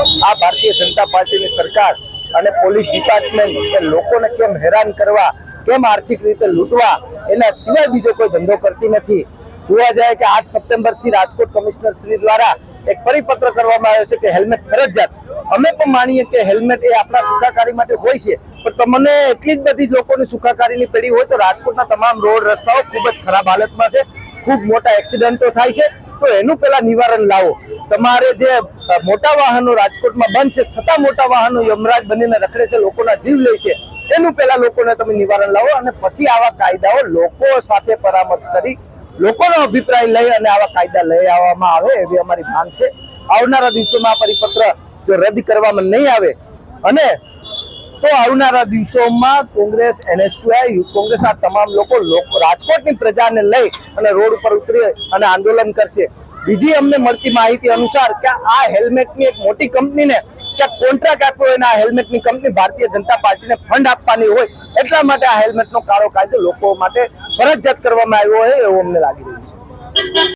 આ ભારતીય જનતા પાર્ટીની સરકાર અને પોલીસ ડિપાર્ટમેન્ટ એ લોકોને કેમ હેરાન કરવા, કેમ આર્થિક રીતે લૂંટવા, એના સિવાય બીજો કોઈ ધંધો કરતી નથી. જોવા જાય કે આઠ સપ્ટેમ્બરથી રાજકોટ કમિશનર શ્રી દ્વારા એક પરિપત્ર કરવામાં આવ્યો છે કે હેલ્મેટ ફરજિયાત. અમે પણ માનીએ કે હેલ્મેટ એ આપણા સુખાકારી માટે હોય છે, પણ તમને એટલી જ બધી લોકોની સુખાકારીની પેઢી હોય તો રાજકોટના તમામ રોડ રસ્તાઓ ખૂબ જ ખરાબ હાલતમાં છે, ખૂબ મોટા એક્સિડન્ટો થાય છે તો એનું પેલા નિવારણ લાવો. તમારે જે મોટા વાહનો રાજકોટમાં બંધ છે, છતાં મોટા વાહનો યમરાજ બનીને રખડે છે, લોકોના જીવ લે છે, એનું પેલા લોકોને તમે નિવારણ લાવો અને પછી આવા કાયદાઓ લોકો સાથે પરામર્શ કરી લોકોનો અભિપ્રાય લઈ અને આવા કાયદા લઈ આવવામાં આવે એવી અમારી માંગ છે. આવનારા દિવસોમાં આ પરિપત્ર જો રદ કરવામાં નહીં આવે અને તો આવનારા દિવસોમાં કોંગ્રેસ, એનએસયુઆઈ યુથ કોંગ્રેસ આ તમામ લોકો રાજકોટની પ્રજાને લઈ અને રોડ ઉપર ઉતરી અને આંદોલન કરશે. બીજી અમને મળતી માહિતી અનુસાર કે આ હેલ્મેટની એક મોટી કંપનીને ક્યાંક કોન્ટ્રાક્ટ આપ્યો હોય અને આ હેલ્મેટની કંપની ભારતીય જનતા પાર્ટીને ફંડ આપવાની હોય એટલા માટે આ હેલ્મેટનો કાળો કાયદો લોકો માટે ફરજિયાત કરવામાં આવ્યો હોય એવું અમને લાગી રહ્યું